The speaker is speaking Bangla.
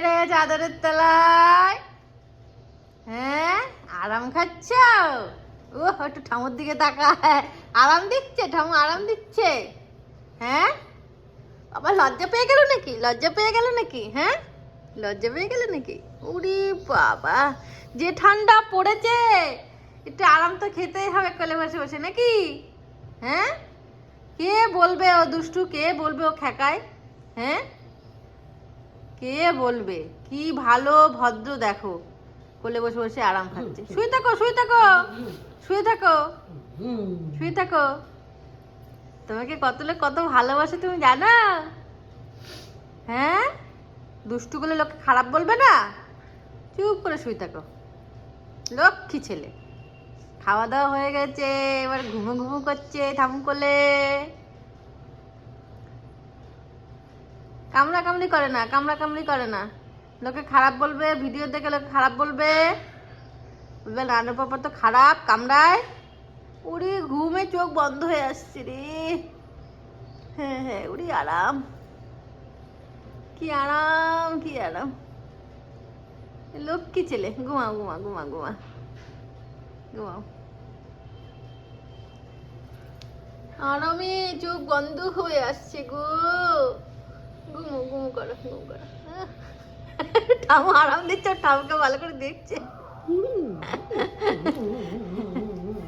রে চাদরের তলায়। হ্যাঁ আরাম খাচ্ছ? ও একটু ঠামুর দিকে তাকা আরাম দিচ্ছে ঠামু আরাম দিচ্ছে। হ্যাঁ? আবার লজ্জা পেয়ে গেল নাকি? লজ্জা পেয়ে গেল নাকি? হ্যাঁ? লজ্জা পেয়ে গেল নাকি? উরি বাবা, যে ঠান্ডা পড়েছে, একটু আরাম তো খেতেই হবে কোলে বসে বসে, নাকি? হ্যাঁ? কে বলবে ও দুষ্টু? কে বলবে ও খেকায় হ্যাঁ? কে বলবে? কি ভালো ভদ্র দেখো। কোলে বসে বসে আরাম খাচ্ছে। শুয়ে থাকো শুয়ে থাকো। শুয়ে থাকো। শুয়ে থাকো। তোমাকে কত লোক কত ভালোবাসে তুমি জানো? হ্যাঁ? দুষ্টু করলে লোকে খারাপ বলবে না? চুপ করে শুয়ে থাকো। লক্ষ্মী ছেলে। খাওয়া দাওয়া হয়ে গেছে এবার ঘুমো ঘুমো করছে থামু কোলে কামড়া কামড়ি করে না কামড়া কামড়ি করে না। লোকে খারাপ বলবে, ভিডিও দেখে লোকে খারাপ বলবে। বলবে নানু পাপা তো খারাপ, কামড়ায়। উড়ি, ঘুমে চোখ বন্ধ হয়ে আসছে রে। হ্যাঁ হ্যাঁ উড়ি, আরাম। কি আরাম কি আরাম। লক্ষ্মী ছেলে ঘুমা ঘুমা ঘুমা ঘুমা ঘুমাও। আরামে চোখ বন্ধ হয়ে আসছে গো ঘুমো ঘুমো করো ঘুমো করো ঠামু আরাম দিচ্ছে ঠামকে ভালো করে দেখছে।